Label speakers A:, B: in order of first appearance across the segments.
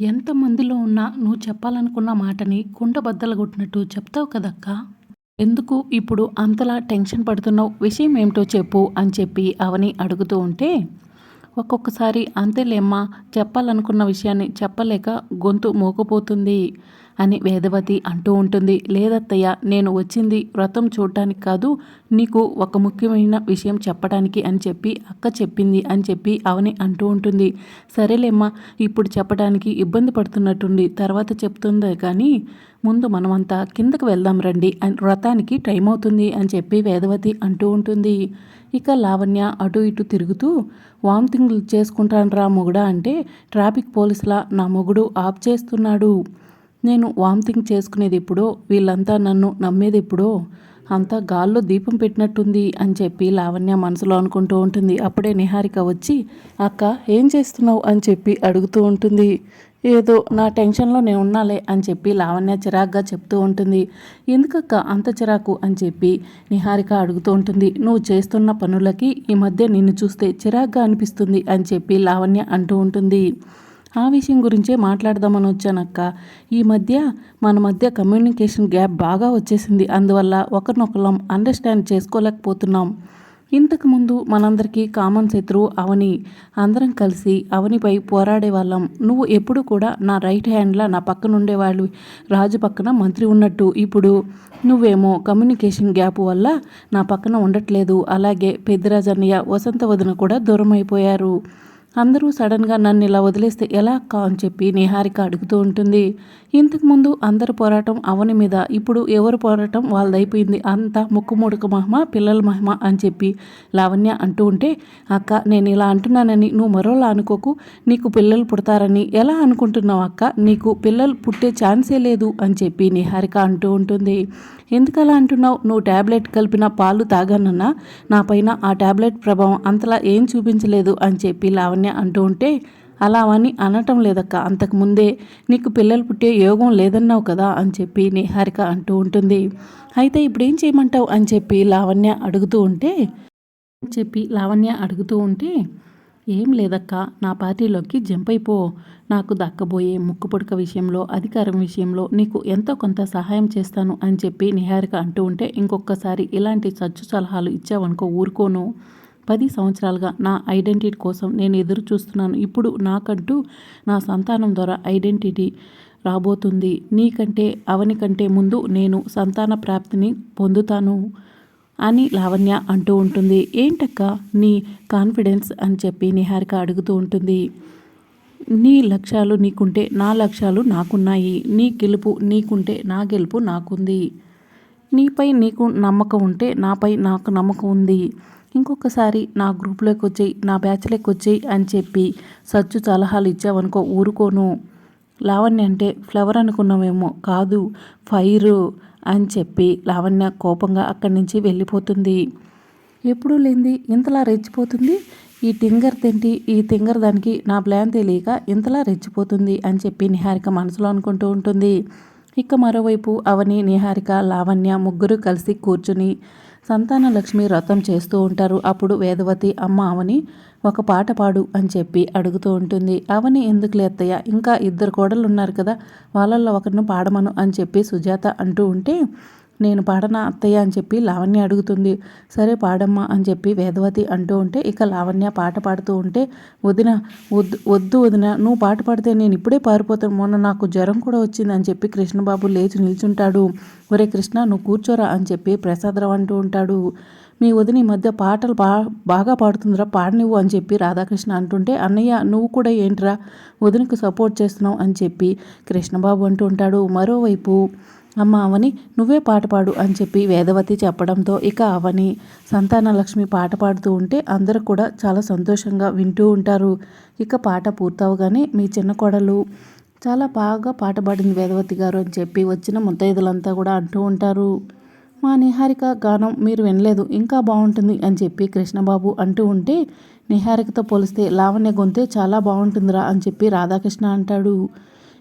A: ఎంతమందిలో ఉన్నా నువ్వు చెప్పాలనుకున్న మాటని కుండబద్దలు కొట్టినట్టు చెప్తావు కదక్కా? ఎందుకు ఇప్పుడు అంతలా టెన్షన్ పడుతున్నావు? విషయం ఏమిటో చెప్పు అని చెప్పి అవని అడుగుతూ ఉంటే ఒక్కొక్కసారి అంతేలేమ్మా చెప్పాలనుకున్న విషయాన్ని చెప్పలేక గొంతు మోకపోతుంది అని వేదవతి అంటూ ఉంటుంది. లేదత్తయ్య నేను వచ్చింది వ్రతం చూడటానికి కాదు నీకు ఒక ముఖ్యమైన విషయం చెప్పడానికి అని చెప్పి అక్క చెప్పింది అని చెప్పి అవని అంటూ ఉంటుంది. సరేలేమ్మా ఇప్పుడు చెప్పడానికి ఇబ్బంది పడుతున్నట్టుంది. తర్వాత చెప్తుందే కానీ ముందు మనమంతా కిందకు వెళ్దాం రండి. అని వ్రతానికి టైం అవుతుంది అని చెప్పి వేదవతి అంటూ ఉంటుంది. ఇక లావణ్య అటు ఇటు తిరుగుతూ వామిటింగ్లు చేసుకుంటాను రా మొగుడా అంటే ట్రాఫిక్ పోలీసులా నా మొగుడు ఆఫ్ చేస్తున్నాడు. నేను వామిటింగ్ చేసుకునేది ఎప్పుడో? వీళ్ళంతా నన్ను నమ్మేది ఎప్పుడో? అంతా గాల్లో దీపం పెట్టినట్టుంది అని చెప్పి లావణ్య మనసులో అనుకుంటూ ఉంటుంది. అప్పుడే నిహారిక వచ్చి అక్క ఏం చేస్తున్నావు? అని చెప్పి అడుగుతూ ఉంటుంది. ఏదో నా టెన్షన్లో నేను ఉన్నాలే అని చెప్పి లావణ్య చిరాగ్గా చెప్తూ ఉంటుంది. ఎందుకక్క అంత చిరాకు? అని చెప్పి నిహారిక అడుగుతూ ఉంటుంది. నువ్వు చేస్తున్న పనులకి ఈ మధ్య నిన్ను చూస్తే చిరాగ్గా అనిపిస్తుంది అని చెప్పి లావణ్య అంటూ ఉంటుంది. ఆ విషయం గురించే మాట్లాడదామని వచ్చానక్క. ఈ మధ్య మన మధ్య కమ్యూనికేషన్ గ్యాప్ బాగా వచ్చేసింది. అందువల్ల ఒకరినొకరం అండర్స్టాండ్ చేసుకోలేకపోతున్నాం. ఇంతకుముందు మనందరికీ కామన్ శత్రువు అవని అందరం కలిసి అవనిపై పోరాడే వాళ్ళం. నువ్వు ఎప్పుడు కూడా నా రైట్ హ్యాండ్లా నా పక్కన ఉండేవాళ్ళు. రాజు పక్కన మంత్రి ఉన్నట్టు. ఇప్పుడు నువ్వేమో కమ్యూనికేషన్ గ్యాప్ వల్ల నా పక్కన ఉండట్లేదు. అలాగే పెద్దిరాజన్నయ్య వసంత వదిన కూడా దూరం అయిపోయారు అందరూ సడన్గా నన్ను ఇలా వదిలేస్తే ఎలా అక్క అని చెప్పి నిహారిక అడుగుతూ ఉంటుంది. ఇంతకుముందు అందరి పోరాటం అవని మీద ఇప్పుడు ఎవరు పోరాటం వాళ్ళదైపోయింది. అంతా ముక్కుముడుక మహిమ పిల్లల మహిమ అని చెప్పి లావణ్య అంటూ ఉంటే అక్క నేను ఇలా అంటున్నానని నువ్వు మరోలా అనుకోకు. నీకు పిల్లలు పుడతారని ఎలా అనుకుంటున్నావు అక్క? నీకు పిల్లలు పుట్టే ఛాన్సే లేదు అని చెప్పి నిహారిక అంటూ ఉంటుంది. ఎందుకలా అంటున్నావు? నువ్వు ట్యాబ్లెట్ కలిపిన పాలు తాగానన్నా నా పైన ఆ ట్యాబ్లెట్ ప్రభావం అంతలా ఏం చూపించలేదు అని చెప్పి లావణ్య అంటూ ఉంటే అలా అని అనటం లేదక్క. అంతకుముందే నీకు పిల్లలు పుట్టే యోగం లేదన్నావు కదా అని చెప్పి నిహారిక అంటూ ఉంటుంది. అయితే ఇప్పుడు ఏం చేయమంటావు? అని చెప్పి లావణ్య అడుగుతూ ఉంటే చెప్పి లావణ్య అడుగుతూ ఉంటే ఏం లేదక్క. నా పార్టీలోకి జంప్ అయిపో. నాకు దక్కబోయే ముక్కు పుడక విషయంలో అధికారం విషయంలో నీకు ఎంతో కొంత సహాయం చేస్తాను అని చెప్పి నిహారిక అంటూ ఉంటే ఇంకొకసారి ఇలాంటి సచ్చు సలహాలు ఇచ్చావనుకో ఊరుకోను. పది సంవత్సరాలుగా నా ఐడెంటిటీ కోసం నేను ఎదురు చూస్తున్నాను. ఇప్పుడు నాకంటూ నా సంతానం ద్వారా ఐడెంటిటీ రాబోతుంది. నీకంటే అవని కంటే ముందు నేను సంతాన ప్రాప్తిని పొందుతాను అని లావణ్య అంటూ ఉంటుంది. ఏంటక్క నీ కాన్ఫిడెన్స్ అని చెప్పి నిహారిక అడుగుతూ ఉంటుంది. నీ లక్ష్యాలు నీకుంటే నా లక్ష్యాలు నాకున్నాయి. నీ గెలుపు నీకుంటే నా గెలుపు నాకుంది. నీపై నీకు నమ్మకం ఉంటే నాపై నాకు నమ్మకం ఉంది. ఇంకొకసారి నా గ్రూప్లోకి వచ్చేయి నా బ్యాచ్లోకి వచ్చేయి అని చెప్పి సచ్చు సలహాలు ఇచ్చావనుకో ఊరుకోను. లావణ్య అంటే ఫ్లవర్ అనుకున్నామేమో కాదు ఫైరు అని చెప్పి లావణ్య కోపంగా అక్కడి నుంచి వెళ్ళిపోతుంది. ఎప్పుడూ లేనిది ఇంతలా రెచ్చిపోతుంది? ఈ టింగర్ తింటి ఈ టింగర్ దానికి నా ప్లాన్ తెలియక ఇంతలా రెచ్చిపోతుంది అని చెప్పి నిహారిక మనసులో అనుకుంటూ ఉంటుంది. ఇక మరోవైపు అవని నిహారిక లావణ్య ముగ్గురు కలిసి కూర్చుని సంతాన లక్ష్మి వ్రతం చేస్తూ ఉంటారు. అప్పుడు వేదవతి అమ్మ అవని ఒక పాట పాడు అని చెప్పి అడుగుతూ ఉంటుంది. అవని ఎందుకు అత్తయ్య? ఇంకా ఇద్దరు కోడలు ఉన్నారు కదా వాళ్ళల్లో ఒకరిని పాడమను అని చెప్పి సుజాత అంటూ ఉంటే నేను పాడనా అత్తయ్య అని చెప్పి లావణ్య అడుగుతుంది. సరే పాడమ్మా అని చెప్పి వేదవతి అంటూ ఉంటే ఇక లావణ్య పాట పాడుతూ ఉంటే వదిన వద్దు వద్దు వదిన నువ్వు పాట పాడితే నేను ఇప్పుడే పారిపోతాను. మొన్న నాకు జ్వరం కూడా వచ్చింది అని చెప్పి కృష్ణబాబు లేచి నిల్చుంటాడు. ఒరే కృష్ణ నువ్వు కూర్చోరా అని చెప్పి ప్రసాదరావు అంటూ ఉంటాడు. మీ వదిన ఈ మధ్య పాటలు బా బాగా పాడుతుందిరా పాడనివ్వు అని చెప్పి రాధాకృష్ణ అంటుంటే అన్నయ్య నువ్వు కూడా ఏంట్రా వదినకు సపోర్ట్ చేస్తున్నావు అని చెప్పి కృష్ణబాబు అంటూ ఉంటాడు. మరోవైపు అమ్మ అవని నువ్వే పాట పాడు అని చెప్పి వేదవతి చెప్పడంతో ఇక అవని సంతానలక్ష్మి పాట పాడుతూ ఉంటే అందరూ కూడా చాలా సంతోషంగా వింటూ ఉంటారు. ఇక పాట పూర్తవగానే మీ చిన్న కోడలు చాలా బాగా పాట పాడింది వేదవతి గారు అని చెప్పి వచ్చిన ముత్తైదులంతా కూడా అంటూ ఉంటారు. మా నిహారిక గానం మీరు వినలేదు ఇంకా బాగుంటుంది అని చెప్పి కృష్ణబాబు అంటూ ఉంటే నిహారికతో పోలిస్తే లావణ్య గొంతే చాలా బాగుంటుందిరా అని చెప్పి రాధాకృష్ణ అంటాడు.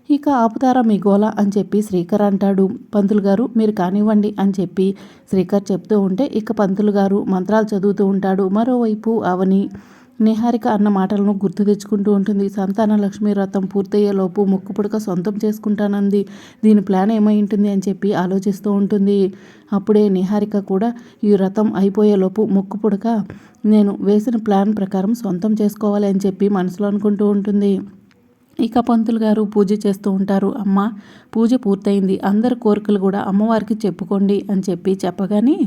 A: ఇక ఆపుతారా మీ గోల అని చెప్పి శ్రీకర్ అంటాడు. పంతులు గారు మీరు కానివ్వండి అని చెప్పి శ్రీకర్ చెప్తూ ఉంటే ఇక పంతులు గారు మంత్రాలు చదువుతూ ఉంటాడు. మరోవైపు అవని నిహారిక అన్న మాటలను గుర్తు తెచ్చుకుంటూ ఉంటుంది. సంతాన లక్ష్మి వ్రతం పూర్తయ్యేలోపు ముక్కు పుడక సొంతం చేసుకుంటానంది. దీని ప్లాన్ ఏమై ఉంటుంది అని చెప్పి ఆలోచిస్తూ ఉంటుంది. అప్పుడే నిహారిక కూడా ఈ వ్రతం అయిపోయేలోపు ముక్కు పుడక నేను వేసిన ప్లాన్ ప్రకారం సొంతం చేసుకోవాలి అని చెప్పి మనసులో అనుకుంటూ ఉంటుంది. ఇక పంతులు గారు పూజ చేస్తూ ఉంటారు. అమ్మ పూజ పూర్తయింది. అందరి కోరికలు కూడా అమ్మవారికి చెప్పుకోండి అని చెప్పి చెప్పగానే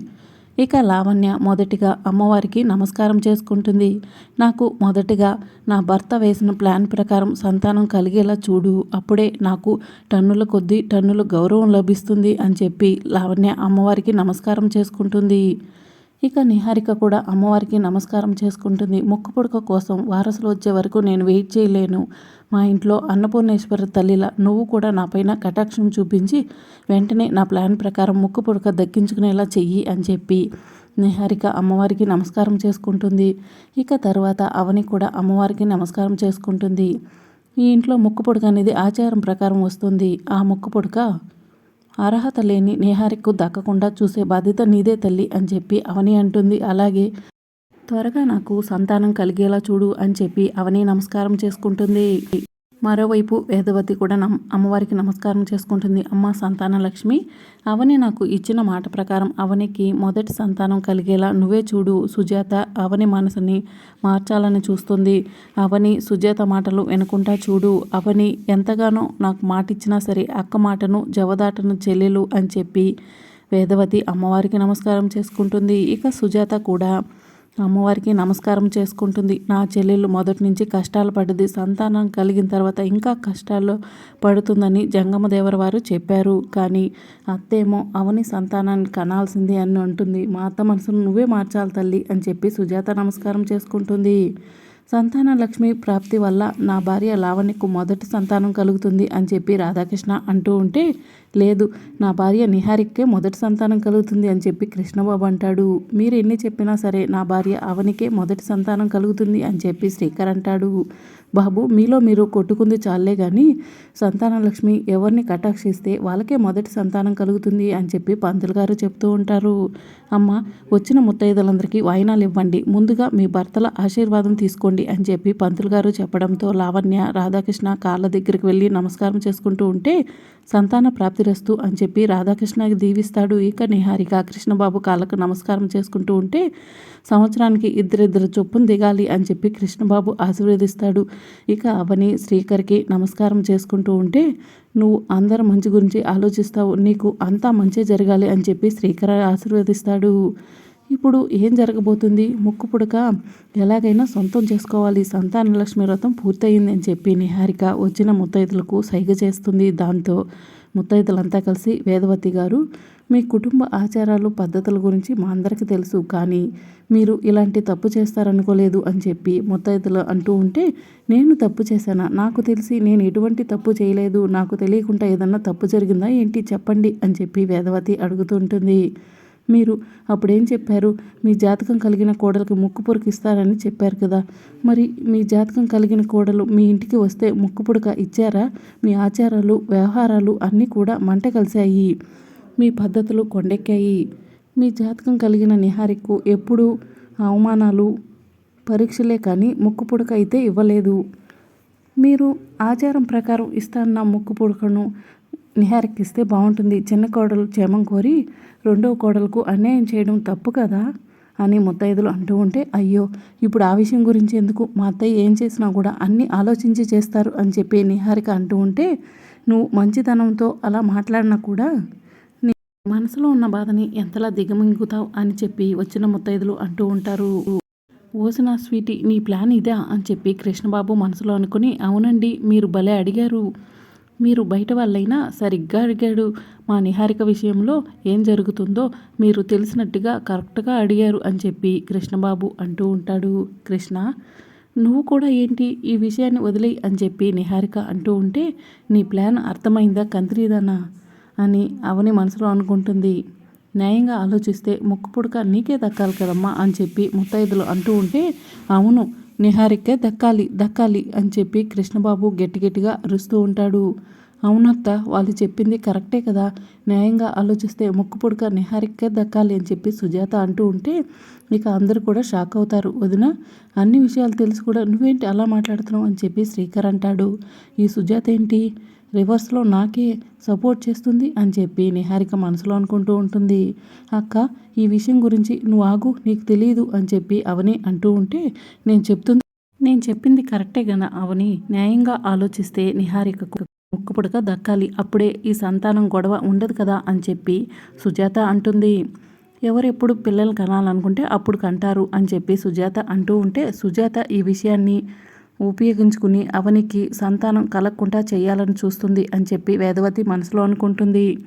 A: ఇక లావణ్య మొదటిగా అమ్మవారికి నమస్కారం చేసుకుంటుంది. నాకు మొదటిగా నా భర్త వేసిన ప్లాన్ ప్రకారం సంతానం కలిగేలా చూడు. అప్పుడే నాకు టన్నుల కొద్దీ టన్నుల గౌరవం లభిస్తుంది అని చెప్పి లావణ్య అమ్మవారికి నమస్కారం చేసుకుంటుంది. ఇక నిహారిక కూడా అమ్మవారికి నమస్కారం చేసుకుంటుంది. ముక్కు పుడక కోసం వారసులు వచ్చే వరకు నేను వెయిట్ చేయలేను. మా ఇంట్లో అన్నపూర్ణేశ్వర తల్లిలా నువ్వు కూడా నాపైన కటాక్షం చూపించి వెంటనే నా ప్లాన్ ప్రకారం ముక్కు పుడక దక్కించుకునేలా చెయ్యి అని చెప్పి నిహారిక అమ్మవారికి నమస్కారం చేసుకుంటుంది. ఇక తర్వాత అవని కూడా అమ్మవారికి నమస్కారం చేసుకుంటుంది. ఈ ఇంట్లో ముక్కు పుడక అనేది ఆచారం ప్రకారం వస్తుంది. ఆ ముక్కు పుడక అర్హత లేని నేహారికు దక్కకుండా చూసే బాధ్యత నీదే తల్లి అని చెప్పి అవని అంటుంది. అలాగే త్వరగా నాకు సంతానం కలిగేలా చూడు అని చెప్పి అవని నమస్కారం చేసుకుంటుంది. మరోవైపు వేదవతి కూడా నమ్ అమ్మవారికి నమస్కారం చేసుకుంటుంది. అమ్మ సంతాన లక్ష్మి అవని నాకు ఇచ్చిన మాట ప్రకారం అవనికి మొదటి సంతానం కలిగేలా నువ్వే చూడు సుజాత అవని మనసుని మార్చాలని చూస్తుంది. అవని సుజాత మాటలు వినకుండా చూడు. అవని ఎంతగానో నాకు మాట ఇచ్చినా సరే అక్క మాటను జవదాటను చెల్లెలు అని చెప్పి వేదవతి అమ్మవారికి నమస్కారం చేసుకుంటుంది. ఇక సుజాత కూడా అమ్మవారికి నమస్కారం చేసుకుంటుంది. నా చెల్లెలు మొదటి నుంచి కష్టాలు పడ్డది. సంతానం కలిగిన తర్వాత ఇంకా కష్టాల్లో పడుతుందని జంగమదేవర వారు చెప్పారు. కానీ అత్తేమో అవని సంతానాన్ని కనాల్సింది అని అంటుంది. మా అత్త మనసును నువ్వే మార్చాలి తల్లి అని చెప్పి సుజాత నమస్కారం చేసుకుంటుంది. సంతాన లక్ష్మి ప్రాప్తి వల్ల నా భార్య లావణ్యకు మొదటి సంతానం కలుగుతుంది అని చెప్పి రాధాకృష్ణ అంటూ ఉంటే లేదు నా భార్య నిహారిక్కే మొదటి సంతానం కలుగుతుంది అని చెప్పి కృష్ణబాబు అంటాడు. మీరు ఎన్ని చెప్పినా సరే నా భార్య అవనికే మొదటి సంతానం కలుగుతుంది అని చెప్పి శ్రీకర్ అంటాడు. బాబు మీలో మీరు కొట్టుకుంది చాలే కానీ సంతానలక్ష్మి ఎవరిని కటాక్షిస్తే వాళ్ళకే మొదటి సంతానం కలుగుతుంది అని చెప్పి పంతులు గారు చెప్తూ ఉంటారు. అమ్మ వచ్చిన ముత్తైదులందరికీ వాయినాలు ఇవ్వండి. ముందుగా మీ భర్తల ఆశీర్వాదం తీసుకోండి అని చెప్పి పంతులు గారు చెప్పడంతో లావణ్య రాధాకృష్ణ కాళ్ళ దగ్గరికి వెళ్ళి నమస్కారం చేసుకుంటూ ఉంటే సంతాన ప్రాప్తిరస్తు అని చెప్పి రాధాకృష్ణకి దీవిస్తాడు. ఇక నిహారిక కృష్ణబాబు కాళ్ళకు నమస్కారం చేసుకుంటూ ఉంటే సంవత్సరానికి ఇద్దరిద్దరు చొప్పున దిగాలి అని చెప్పి కృష్ణబాబు ఆశీర్వదిస్తాడు. ఇక అవని శ్రీకర్కి నమస్కారం చేసుకుంటూ ఉంటే నువ్వు అందరి మంచి గురించి ఆలోచిస్తావు. నీకు అంతా మంచి జరగాలి అని చెప్పి శ్రీకర్ ఆశీర్వదిస్తాడు. ఇప్పుడు ఏం జరగబోతుంది? ముక్కు పుడక ఎలాగైనా సొంతం చేసుకోవాలి. సంతాన లక్ష్మి వ్రతం పూర్తయింది అని చెప్పి నిహారిక వచ్చిన ముత్తైదులకు సైగ చేస్తుంది దాంతో. ముత్తైదులంతా కలిసి వేదవతి గారు మీ కుటుంబ ఆచారాలు పద్ధతుల గురించి మా అందరికీ తెలుసు కానీ మీరు ఇలాంటి తప్పు చేస్తారనుకోలేదు అని చెప్పి ముత్తైదులు అంటూ ఉంటే నేను తప్పు చేశానా? నాకు తెలిసి నేను ఎటువంటి తప్పు చేయలేదు. నాకు తెలియకుండా ఏదన్నా తప్పు జరిగిందా ఏంటి? చెప్పండి అని చెప్పి వేదవతి అడుగుతుంటుంది మీరు అప్పుడేం చెప్పారు? మీ జాతకం కలిగిన కోడలికి ముక్కు పుడక ఇస్తారని చెప్పారు కదా. మరి మీ జాతకం కలిగిన కోడలు మీ ఇంటికి వస్తే ముక్కు పుడక ఇచ్చారా? మీ ఆచారాలు వ్యవహారాలు అన్నీ కూడా మంట కలిశాయి. మీ పద్ధతులు కొండెక్కాయి. మీ జాతకం కలిగిన నిహారికు ఎప్పుడు అవమానాలు పరీక్షలే కానీ ముక్కు పుడక అయితే ఇవ్వలేదు. మీరు ఆచారం ప్రకారం ఇస్తాన్న ముక్కు పుడకను నిహారికి ఇస్తే బాగుంటుంది. చిన్న కోడలు క్షేమం కోరి రెండవ కోడలకు అన్యాయం చేయడం తప్పు కదా? అని ముత్తైదులు అంటూ ఉంటే అయ్యో ఇప్పుడు ఆ విషయం గురించి ఎందుకు? మా అత్తయ్య ఏం చేసినా కూడా అన్నీ ఆలోచించి చేస్తారు అని చెప్పి నిహారిక అంటూ ఉంటే నువ్వు మంచితనంతో అలా మాట్లాడినా కూడా నీ మనసులో ఉన్న బాధని ఎంతలా దిగమింగుతావు అని చెప్పి వచ్చిన ముత్తైదులు అంటూ ఉంటారు. ఓసిన స్వీటీ నీ ప్లాన్ ఇదా? అని చెప్పి కృష్ణబాబు మనసులో అనుకుని అవునండి మీరు భలే అడిగారు. మీరు బయట వాళ్ళైనా సరిగ్గా అడిగాడు. మా నిహారిక విషయంలో ఏం జరుగుతుందో మీరు తెలిసినట్టుగా కరెక్ట్గా అడిగారు అని చెప్పి కృష్ణబాబు అంటూ ఉంటాడు. కృష్ణ నువ్వు కూడా ఏంటి ఈ విషయాన్ని వదిలేయి అని చెప్పి నిహారిక అంటూ ఉంటే నీ ప్లాన్ అర్థమైందా కంత్రీదానా అని అవని మనసులో అనుకుంటుంది. న్యాయంగా ఆలోచిస్తే ముక్కు పుడక నీకే దక్కాలి కదమ్మా అని చెప్పి ముత్తైదులు అంటూ ఉంటే అవును నిహారికే దక్కాలి దక్కాలి అని చెప్పి కృష్ణబాబు గట్టి గట్టిగా అరుస్తూ ఉంటాడు. అవునత్త వాళ్ళు చెప్పింది కరెక్టే కదా. న్యాయంగా ఆలోచిస్తే ముక్కు పొడక నిహారికే దక్కాలి అని చెప్పి సుజాత అంటూ ఉంటే ఇక అందరూ కూడా షాక్ అవుతారు. వదిన అన్ని విషయాలు తెలిసి కూడా. నువ్వేంటి అలా మాట్లాడుతున్నావు? అని చెప్పి శ్రీకర్ అంటాడు. ఈ సుజాత ఏంటి? రివర్స్లో నాకే సపోర్ట్ చేస్తుంది అని చెప్పి నిహారిక మనసులో అనుకుంటూ ఉంటుంది. అక్క ఈ విషయం గురించి నువ్వు ఆగు నీకు తెలియదు అని చెప్పి అవని అంటూ ఉంటే నేను చెప్తుంది నేను చెప్పింది కరెక్టే కదా అవని? న్యాయంగా ఆలోచిస్తే నిహారికకు ముక్కుపుడక దక్కాలి. అప్పుడే ఈ సంతానం గొడవ ఉండదు కదా అని చెప్పి సుజాత అంటుంది. ఎవరెప్పుడు పిల్లలు కనాలనుకుంటే అప్పుడు కంటారు అని చెప్పి సుజాత అంటూ ఉంటే సుజాత ఈ విషయాన్ని ఉపయోగించుకుని అవనికి సంతానం కలగకుండా చేయాలని చూస్తుంది అని చెప్పి వేదవతి మనసులో అనుకుంటుంది.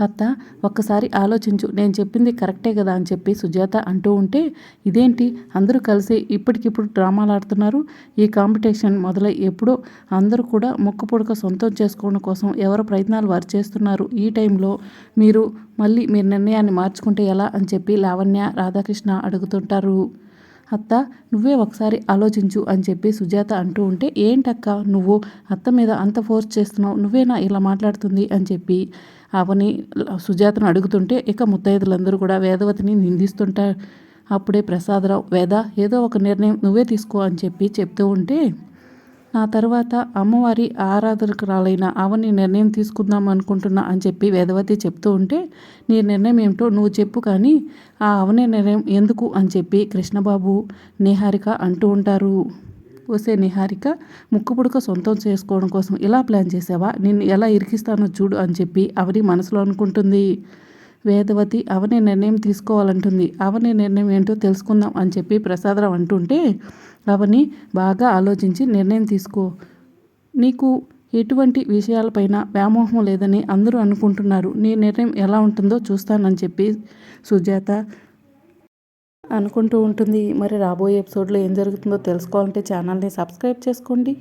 A: అత్త ఒక్కసారి ఆలోచించు. నేను చెప్పింది కరెక్టే కదా అని చెప్పి సుజాత అంటూ ఉంటే ఇదేంటి? అందరూ కలిసి ఇప్పటికిప్పుడు డ్రామాలు ఆడుతున్నారు. ఈ కాంపిటీషన్ మొదలై ఎప్పుడో అందరూ కూడా మొక్క పొడక సొంతం చేసుకోవడం కోసం ఎవరు ప్రయత్నాలు వారు చేస్తున్నారు? ఈ టైంలో మీరు మళ్ళీ మీ నిర్ణయాన్ని మార్చుకుంటే ఎలా అని చెప్పి లావణ్య రాధాకృష్ణ అడుగుతుంటారు. అత్త నువ్వే ఒకసారి ఆలోచించు అని చెప్పి సుజాత అంటూ ఉంటే ఏంటక్క నువ్వు? అత్త మీద అంత ఫోర్స్ చేస్తున్నావు. నువ్వేనా ఇలా మాట్లాడుతుంది? అని చెప్పి అవని సుజాతను అడుగుతుంటే ఇక ముత్తైదులందరూ కూడా వేదవతిని నిందిస్తుంటారు. అప్పుడే ప్రసాదరావు వేద ఏదో ఒక నిర్ణయం నువ్వే తీసుకో అని చెప్పి చెప్తూ ఉంటే నా తర్వాత అమ్మవారి ఆరాధకురాలైన అవని నిర్ణయం తీసుకుందాం అనుకుంటున్నా అని చెప్పి వేదవతి చెప్తూ ఉంటే నీ నిర్ణయం ఏమిటో నువ్వు చెప్పు కానీ ఆ అవని నిర్ణయం ఎందుకు అని చెప్పి కృష్ణబాబు నిహారిక అంటూ ఉంటారు. వసే నిహారిక ముక్కు పుడక సొంతం చేసుకోవడం కోసం ఇలా ప్లాన్ చేసావా? నిన్ను ఎలా ఇరికిస్తానో చూడు అని చెప్పి అవని మనసులో అనుకుంటుంది. వేదవతి అవని నిర్ణయం తీసుకోవాలంటుంది. అవని నిర్ణయం ఏంటో తెలుసుకుందాం అని చెప్పి ప్రసాదరావు అంటుంటే అవని బాగా ఆలోచించి నిర్ణయం తీసుకో. నీకు ఎటువంటి విషయాలపైన వ్యామోహం లేదని అందరూ అనుకుంటున్నారు. నీ నిర్ణయం ఎలా ఉంటుందో చూస్తానని చెప్పి సుజాత అనుకుంటూ ఉంటుంది. మరి రాబోయే ఎపిసోడ్లో ఏం జరుగుతుందో తెలుసుకోవాలంటే ఛానల్ని సబ్స్క్రైబ్ చేసుకోండి.